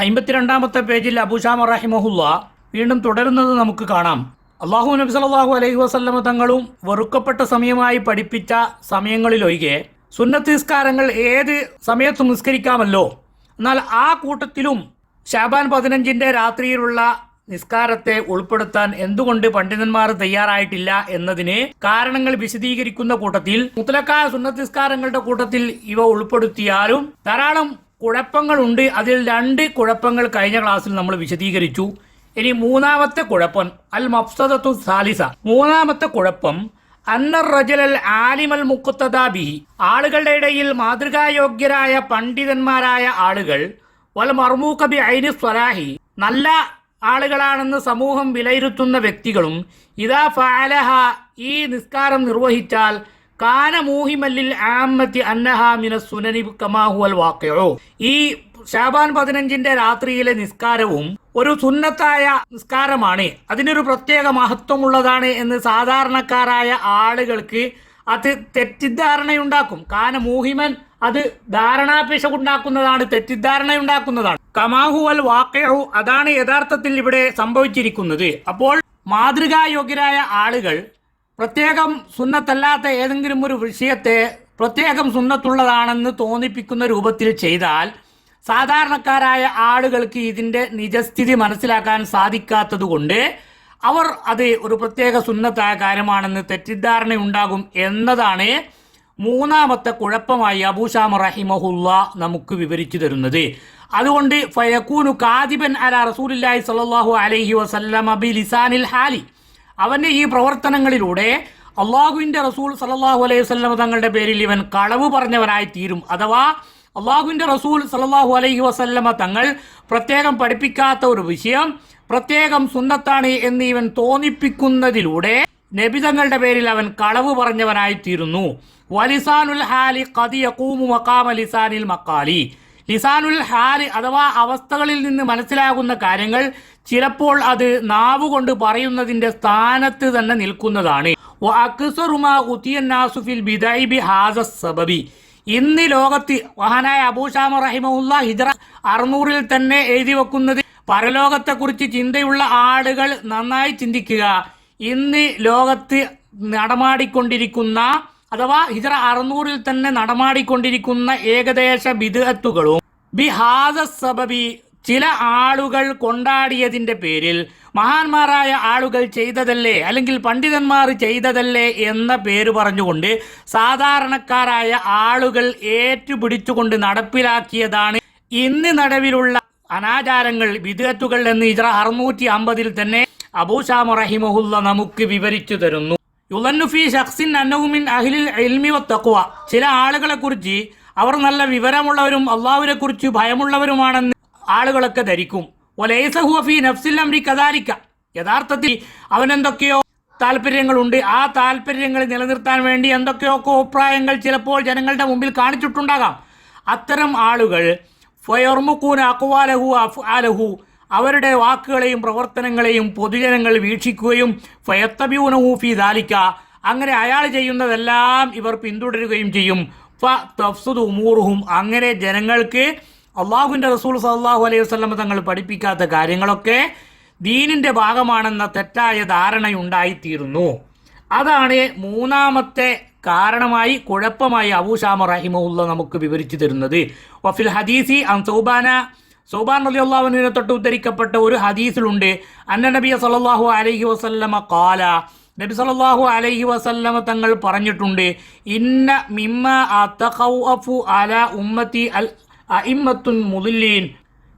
അമ്പത്തിരണ്ടാമത്തെ പേജിൽ അബുഷാമ റഹിമഹുല്ല വീണ്ടും തുടരുന്നത് നമുക്ക് കാണാം. അള്ളാഹു നബി സല്ലല്ലാഹു അലൈഹി വസല്ലമ തങ്ങളും വെറുക്കപ്പെട്ട സമയമായി പഠിപ്പിച്ച സമയങ്ങളിലൊഴികെ സുന്നത്ത് നിസ്കാരങ്ങൾ ഏത് സമയത്തും നിസ്കരിക്കാമല്ലോ. എന്നാൽ ആ കൂട്ടത്തിലും ഷാബാൻ പതിനഞ്ചിന്റെ രാത്രിയിലുള്ള നിസ്കാരത്തെ ഉൾപ്പെടുത്താൻ എന്തുകൊണ്ട് പണ്ഡിതന്മാർ തയ്യാറായിട്ടില്ല എന്നതിന് കാരണങ്ങൾ വിശദീകരിക്കുന്ന കൂട്ടത്തിൽ മുത്തലക്കായ സുന്നത്ത് നിസ്കാരങ്ങളുടെ കൂട്ടത്തിൽ ഇവ ഉൾപ്പെടുത്തിയാലും ധാരാളം കുഴപ്പങ്ങളുണ്ട്. അതിൽ രണ്ട് കുഴപ്പങ്ങൾ കഴിഞ്ഞ ക്ലാസ്സിൽ നമ്മൾ വിശദീകരിച്ചു. ഇനി മൂന്നാമത്തെ കുഴപ്പം അൽ മഫ്സദത്തു സാലിസ. മൂന്നാമത്തെ കുഴപ്പം അന്നർ റജലൽ ആലിമൽ മുക്കുത്തദാബിഹി ആളുകളുടെ ഇടയിൽ മാതൃകായോഗ്യരായ പണ്ഡിതന്മാരായ ആളുകൾ വൽ മർമൂക്കബി ഐനി സ്വലാഹി നല്ല ആളുകളാണെന്ന് സമൂഹം വിലയിരുത്തുന്ന വ്യക്തികളും ഇതാ ഫാലഹ ഈ നിസ്കാരം നിർവഹിച്ചാൽ കാന സുനനി കമാഹുവൽ ഈ ഷാബാൻ പതിനഞ്ചിന്റെ രാത്രിയിലെ നിസ്കാരവും ഒരു സുന്നത്തായ നിസ്കാരമാണ്. അതിനൊരു പ്രത്യേക മഹത്വമുള്ളതാണ് എന്ന് സാധാരണക്കാരായ ആളുകൾക്ക് അത് തെറ്റിദ്ധാരണയുണ്ടാക്കും. കാന മൂഹിമൻ അത് ധാരണാപേക്ഷ ഉണ്ടാക്കുന്നതാണ് തെറ്റിദ്ധാരണയുണ്ടാക്കുന്നതാണ്. കമാഹു അൽ വാക്കയു അതാണ് യഥാർത്ഥത്തിൽ ഇവിടെ സംഭവിച്ചിരിക്കുന്നത്. അപ്പോൾ മാതൃകായോഗ്യരായ ആളുകൾ പ്രത്യേകം സുന്നത്തല്ലാത്ത ഏതെങ്കിലും ഒരു വിഷയത്തെ പ്രത്യേകം സുന്നത്തുള്ളതാണെന്ന് തോന്നിപ്പിക്കുന്ന രൂപത്തിൽ ചെയ്താൽ സാധാരണക്കാരായ ആളുകൾക്ക് ഇതിന്റെ നിജസ്ഥിതി മനസ്സിലാക്കാൻ സാധിക്കാത്തതുകൊണ്ട് അവർ അത് ഒരു പ്രത്യേക സുന്നത്തായ കാര്യമാണെന്ന് തെറ്റിദ്ധാരണയുണ്ടാകും എന്നതാണ് മൂന്നാമത്തെ കുഴപ്പമായി അബൂഷാം റഹിമഹുല്ല നമുക്ക് വിവരിച്ചു തരുന്നത്. അതുകൊണ്ട് ഫയക്കൂനു കാദിബൻ അല റസൂലില്ലാഹി സ്വല്ലല്ലാഹു അലൈഹി വസല്ലമ ബി ലിസാനിൽ ഹാലി. അവന്റെ ഈ പ്രവർത്തനങ്ങളിലൂടെ അള്ളാഹുവിന്റെ റസൂൽ സല്ലല്ലാഹു അലൈഹി വസ്ലം തങ്ങളുടെ പേരിൽ ഇവൻ കളവ് പറഞ്ഞവനായി തീരും അഥവാ അള്ളാഹുവിന്റെ റസൂൽ സല്ലല്ലാഹു അലൈഹി വസല്ലമ തങ്ങൾ പ്രത്യേകം പഠിപ്പിക്കാത്ത ഒരു വിഷയം പ്രത്യേകം സുന്നത്താണ് എന്ന് ഇവൻ തോന്നിപ്പിക്കുന്നതിലൂടെ നബിതങ്ങളുടെ പേരിൽ അവൻ കളവ് പറഞ്ഞവനായി തീരുന്നു വലിസാനുൽ ഹാലി കതി യക്കൂമു മക്കാമലിസാനിൽ മക്കാലി ലിസാനുൽ ഹാൽ അഥവാ അവസ്ഥകളിൽ നിന്ന് മനസ്സിലാകുന്ന കാര്യങ്ങൾ ചിലപ്പോൾ അത് നാവുകൊണ്ട് പറയുന്നതിന്റെ സ്ഥാനത്ത് തന്നെ നിൽക്കുന്നതാണ്. സബബി. ഇന്ന് ലോകത്ത് മഹാനായ അബൂഷാമ റഹിമുല്ല ഹിജറ അറുന്നൂറിൽ തന്നെ എഴുതി വെക്കുന്നത് പരലോകത്തെക്കുറിച്ച് ചിന്തയുള്ള ആളുകൾ നന്നായി ചിന്തിക്കുക. ഇന്ന് ലോകത്ത് നടമാടിക്കൊണ്ടിരിക്കുന്ന അഥവാ ഹിജറ അറുന്നൂറിൽ തന്നെ നടമാടിക്കൊണ്ടിരിക്കുന്ന ഏകദേശ ബിദഅത്തുകളും ബിഹാദ സബബി ചില ആളുകൾ കൊണ്ടാടിയതിന്റെ പേരിൽ മഹാന്മാരായ ആളുകൾ ചെയ്തതല്ലേ അല്ലെങ്കിൽ പണ്ഡിതന്മാർ ചെയ്തതല്ലേ എന്ന പേര് പറഞ്ഞുകൊണ്ട് സാധാരണക്കാരായ ആളുകൾ ഏറ്റുപിടിച്ചുകൊണ്ട് നടപ്പിലാക്കിയതാണ് ഇന്ന് നടവിലുള്ള അനാചാരങ്ങൾ വിദഗത്തുകൾ എന്ന് ഇജറ അറുന്നൂറ്റി അമ്പതിൽ തന്നെ അബൂഷാമ റഹിമഹുല്ല നമുക്ക് വിവരിച്ചു തരുന്നു. യുലന്നുഫി ഷഖ്സിൻ അന്നവുമിൻ അഹിലിൽ എൽമി വത്തഖ്വ ചില ആളുകളെ കുറിച്ച് അവർ നല്ല വിവരമുള്ളവരും അള്ളാഹുവിനെ കുറിച്ച് ഭയമുള്ളവരുമാണെന്ന് ആളുകളൊക്കെ ധരിക്കും. ഒലൈസഹുഫി നഫ്സിൽ അമ്രി കദാലിക്ക യഥാർത്ഥത്തിൽ അവനെന്തൊക്കെയോ താല്പര്യങ്ങളുണ്ട് ആ താല്പര്യങ്ങൾ നിലനിർത്താൻ വേണ്ടി എന്തൊക്കെയോ അഭിപ്രായങ്ങൾ ചിലപ്പോൾ ജനങ്ങളുടെ മുമ്പിൽ കാണിച്ചിട്ടുണ്ടാകാം. അത്തരം ആളുകൾ ഫയർമുക്കൂൻ അക്വാലഹു അഫ്ആലഹു അവരുടെ വാക്കുകളെയും പ്രവർത്തനങ്ങളെയും പൊതുജനങ്ങൾ വീക്ഷിക്കുകയും ഫയത്തബ്യൂനഹു ഊഫി ദാലിക്ക അങ്ങനെ അയാൾ ചെയ്യുന്നതെല്ലാം ഇവർ പിന്തുടരുകയും ചെയ്യും. ഫ തഫ്സുദ് ഉമൂറുഹും. അങ്ങനെ ജനങ്ങൾക്ക് അള്ളാഹുവിന്റെ റസൂൽ സല്ലാഹു അലൈഹി വസ്ലം തങ്ങൾ പഠിപ്പിക്കാത്ത കാര്യങ്ങളൊക്കെ ദീനിന്റെ ഭാഗമാണെന്ന തെറ്റായ ധാരണയുണ്ടായിത്തീരുന്നു. അതാണ് മൂന്നാമത്തെ കാരണമായി കുഴപ്പമായി അബൂഷാമ റഹിമുല്ല നമുക്ക് വിവരിച്ചു തരുന്നത്. വഫിൽ ഹദീസി അൻ സൗബാന സൗബാൻ അലി അള്ളാഹുവിനെ തൊട്ട് ഉദ്ധരിക്കപ്പെട്ട ഒരു ഹദീസിലുണ്ട്. അന്ന നബിയ സല്ലല്ലാഹു അലഹി വസല്ലമ കാല നബി സല്ലല്ലാഹു അലൈഹി വസല്ലമ തങ്ങൾ പറഞ്ഞിട്ടുണ്ട് ഇന്ന മിമ്മ അല ഉമ്മത്തി അൽ അഇമ്മത്തുൻ മുദില്ലീൻ.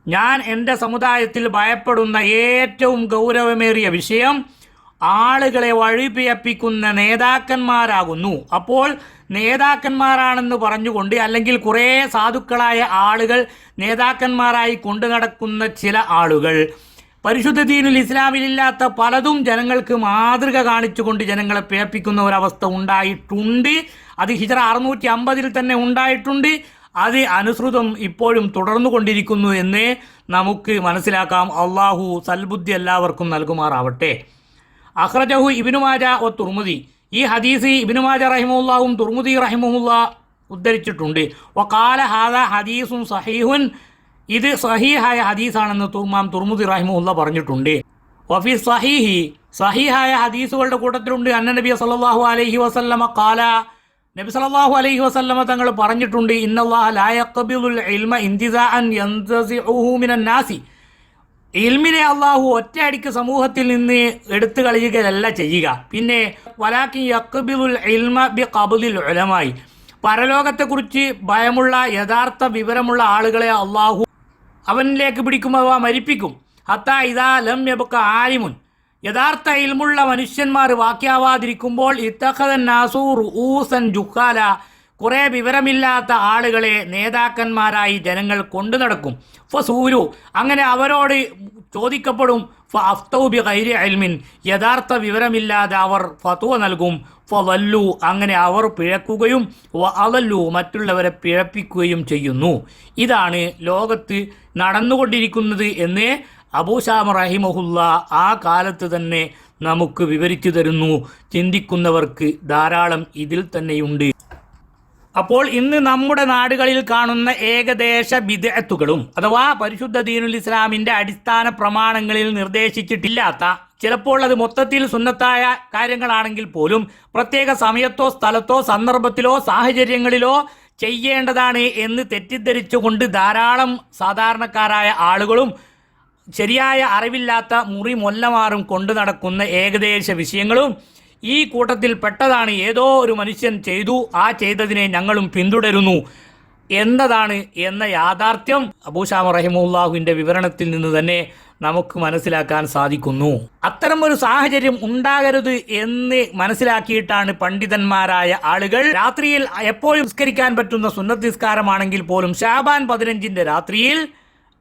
ഞാൻ എന്റെ സമുദായത്തിൽ ഭയപ്പെടുന്ന ഏറ്റവും ഗൗരവമേറിയ വിഷയം ആളുകളെ വഴിപിയപ്പിക്കുന്ന നേതാക്കന്മാരാകുന്നു. അപ്പോൾ നേതാക്കന്മാരാണെന്ന് പറഞ്ഞുകൊണ്ട് അല്ലെങ്കിൽ കുറേ സാധുക്കളായ ആളുകൾ നേതാക്കന്മാരായി കൊണ്ടു നടക്കുന്ന ചില ആളുകൾ. പരിശുദ്ധ ദീനുൽ ഇസ്ലാമിലില്ലാത്ത പലതും ജനങ്ങൾക്ക് മാതൃക കാണിച്ചുകൊണ്ട് ജനങ്ങളെ പേപ്പിക്കുന്ന ഒരവസ്ഥ ഉണ്ടായിട്ടുണ്ട്. അത് ഹിജറ അറുന്നൂറ്റി അമ്പതിൽ തന്നെ ഉണ്ടായിട്ടുണ്ട്. അത് അനുസൃതം ഇപ്പോഴും തുടർന്നു കൊണ്ടിരിക്കുന്നു എന്ന് നമുക്ക് മനസ്സിലാക്കാം. അള്ളാഹു സൽബുദ്ധി എല്ലാവർക്കും നൽകുമാറാവട്ടെ. അഖ്റജഹു ഇബിനുമാജ ഒ തുർമുദി. ഈ ഹദീസ് ഇബിനുമാജ റഹിമുല്ലാവും തുർമുദി റഹിമുല്ല ഉദ്ധരിച്ചിട്ടുണ്ട്. വക്കാല ഹാദ ഹദീസും സഹീഹുൻ. ഇത് സഹീഹായ ഹദീസാണെന്ന് തുമാം തുർമുദി റഹിമുല്ല പറഞ്ഞിട്ടുണ്ട്. വഫി സഹീഹി. സഹീഹായ ഹദീസുകളുടെ കൂട്ടത്തിലുണ്ട്. അന്ന നബി സല്ലല്ലാഹു അലൈഹി വസല്ലമ കാല. നബി സല്ലല്ലാഹു അലൈഹി വസല്ലമ തങ്ങൾ പറഞ്ഞിട്ടുണ്ട് ഇന്നല്ലാഹ ലാ യഖ്ബിലുൽ ഇൽമ മിനൻ നാസി. ഇൽമിനെ അള്ളാഹു ഒറ്റയടിക്ക് സമൂഹത്തിൽ നിന്ന് എടുത്തു കളയുകയല്ല ചെയ്യുക. പിന്നെ വലാക്കി യക്ബിലുൽ ഇൽമ ബി കബുലിൽ ഉലമായി. പരലോകത്തെക്കുറിച്ച് ഭയമുള്ള യഥാർത്ഥ വിവരമുള്ള ആളുകളെ അള്ളാഹു അവനിലേക്ക് പിടിക്കും അവ മരിപ്പിക്കും. ഹത്താ ഇതാ ലം യബക്ക ആലിമുൻ. യഥാർത്ഥ ഇൽമുള്ള മനുഷ്യന്മാർ വാക്യാവാതിരിക്കുമ്പോൾ ഇത്തഖദൻ നാസൂർ ഊസൻ ജുക്കാല കുറേ വിവരമില്ലാത്ത ആളുകളെ നേതാക്കന്മാരായി ജനങ്ങൾ കൊണ്ടു നടക്കും. ഫസൂരു അങ്ങനെ അവരോട് ചോദിക്കപ്പെടും ഫൗബി കൈരി അൽമിൻ യഥാർത്ഥ വിവരമില്ലാതെ അവർ ഫത്വ നൽകും. ഫവല്ലു അങ്ങനെ അവർ പിഴക്കുകയും അവല്ലു മറ്റുള്ളവരെ പിഴപ്പിക്കുകയും ചെയ്യുന്നു. ഇതാണ് ലോകത്ത് നടന്നുകൊണ്ടിരിക്കുന്നത് എന്ന് അബൂഷാം റഹിമഹുല്ല ആ കാലത്ത് തന്നെ നമുക്ക് വിവരിച്ചു തരുന്നു. ചിന്തിക്കുന്നവർക്ക് ധാരാളം ഇതിൽ തന്നെയുണ്ട്. അപ്പോൾ ഇന്ന് നമ്മുടെ നാടുകളിൽ കാണുന്ന ഏകദേശ വിദഗ്ധത്തുകളും അഥവാ പരിശുദ്ധ ദീനുൽ ഇസ്ലാമിന്റെ അടിസ്ഥാന പ്രമാണങ്ങളിൽ നിർദ്ദേശിച്ചിട്ടില്ലാത്ത ചിലപ്പോൾ അത് മൊത്തത്തിൽ സുന്നത്തായ കാര്യങ്ങളാണെങ്കിൽ പോലും പ്രത്യേക സമയത്തോ സ്ഥലത്തോ സന്ദർഭത്തിലോ സാഹചര്യങ്ങളിലോ ചെയ്യേണ്ടതാണ് എന്ന് തെറ്റിദ്ധരിച്ചുകൊണ്ട് ധാരാളം സാധാരണക്കാരായ ആളുകളും ശരിയായ അറിവില്ലാത്ത മുറി മൊല്ലമാറും കൊണ്ടു നടക്കുന്ന ഏകദേശ വിഷയങ്ങളും ഈ കൂട്ടത്തിൽ പെട്ടതാണ് ഏതോ ഒരു മനുഷ്യൻ ചെയ്തു. ആ ചെയ്തതിനെ ഞങ്ങളും പിന്തുടരുന്നു. എന്നതാണ് എന്ന യാഥാർത്ഥ്യം അബൂഷാമ റഹിമുല്ലാഹുവിന്റെ വിവരണത്തിൽ നിന്ന് തന്നെ നമുക്ക് മനസ്സിലാക്കാൻ സാധിക്കുന്നു. അത്തരം ഒരു സാഹചര്യം ഉണ്ടാകരുത് എന്ന് മനസ്സിലാക്കിയിട്ടാണ് പണ്ഡിതന്മാരായ ആളുകൾ രാത്രിയിൽ എപ്പോഴും നിസ്കരിക്കാൻ പറ്റുന്ന സുന്നത്ത് നിസ്കാരമാണെങ്കിൽ പോലും ഷാബാൻ പതിനഞ്ചിന്റെ രാത്രിയിൽ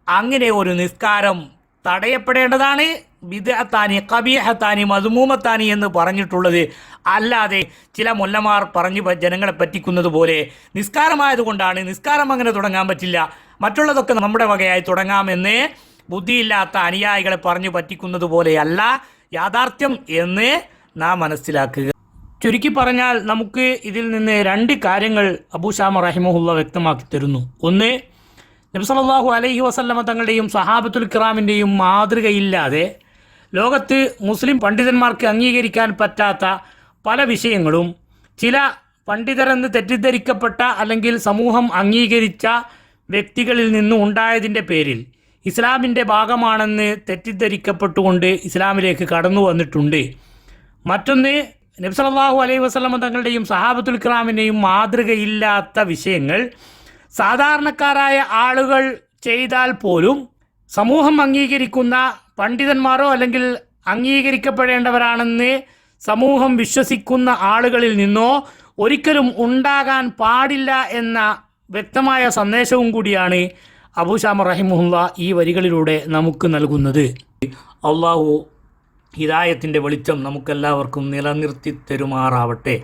അങ്ങനെ ഒരു നിസ്കാരം തടയപ്പെടേണ്ടതാണ്. ബിദഅത്താനി കബീഹത്താനി മധുമൂമത്താനി എന്ന് പറഞ്ഞിട്ടുള്ളത് അല്ലാതെ ചില മുല്ലമാർ പറഞ്ഞു ജനങ്ങളെ പറ്റിക്കുന്നത് പോലെ നിസ്കാരമായതുകൊണ്ടാണ്. നിസ്കാരം അങ്ങനെ തുടങ്ങാൻ പറ്റില്ല. മറ്റുള്ളതൊക്കെ നമ്മുടെ വകയായി തുടങ്ങാമെന്ന് ബുദ്ധിയില്ലാത്ത അനുയായികളെ പറഞ്ഞു പറ്റിക്കുന്നത് പോലെയല്ല യാഥാർത്ഥ്യം എന്ന് നാം മനസ്സിലാക്കുക. ചുരുക്കി പറഞ്ഞാൽ നമുക്ക് ഇതിൽ നിന്ന് രണ്ട് കാര്യങ്ങൾ അബൂഷാമ റഹിമുല്ല വ്യക്തമാക്കി തരുന്നു. ഒന്ന് നബ്സലാഹു അലൈഹി വസല്ലമ തങ്ങളുടെയും സഹാബത്തുൽ കിറാമിന്റെയും മാതൃകയില്ലാതെ ലോകത്ത് മുസ്ലിം പണ്ഡിതന്മാർക്ക് അംഗീകരിക്കാൻ പറ്റാത്ത പല വിഷയങ്ങളും ചില പണ്ഡിതരെന്ന് തെറ്റിദ്ധരിക്കപ്പെട്ട അല്ലെങ്കിൽ സമൂഹം അംഗീകരിച്ച വ്യക്തികളിൽ നിന്നും ഉണ്ടായതിന്റെ പേരിൽ ഇസ്ലാമിന്റെ ഭാഗമാണെന്ന് തെറ്റിദ്ധരിക്കപ്പെട്ടുകൊണ്ട് ഇസ്ലാമിലേക്ക് കടന്നു വന്നിട്ടുണ്ട്. മറ്റൊന്ന് നബ്സലാഹു അലൈഹി വസല്ലമ തങ്ങളുടെയും സഹാബത്തുൽ കിറാമിന്റെയും മാതൃകയില്ലാത്ത വിഷയങ്ങൾ. സാധാരണക്കാരായ ആളുകൾ ചെയ്താൽ പോലും സമൂഹം അംഗീകരിക്കുന്ന പണ്ഡിതന്മാരോ അല്ലെങ്കിൽ അംഗീകരിക്കപ്പെടേണ്ടവരാണെന്ന് സമൂഹം വിശ്വസിക്കുന്ന ആളുകളിൽ നിന്നോ ഒരിക്കലും ഉണ്ടാകാൻ പാടില്ല എന്ന വ്യക്തമായ സന്ദേശവും കൂടിയാണ് അബൂഷാമ റഹിമുല്ല ഈ വരികളിലൂടെ നമുക്ക് നൽകുന്നത്. അള്ളാഹു ഹിദായത്തിന്റെ വെളിച്ചം നമുക്കെല്ലാവർക്കും നിലനിർത്തി തരുമാറാവട്ടെ.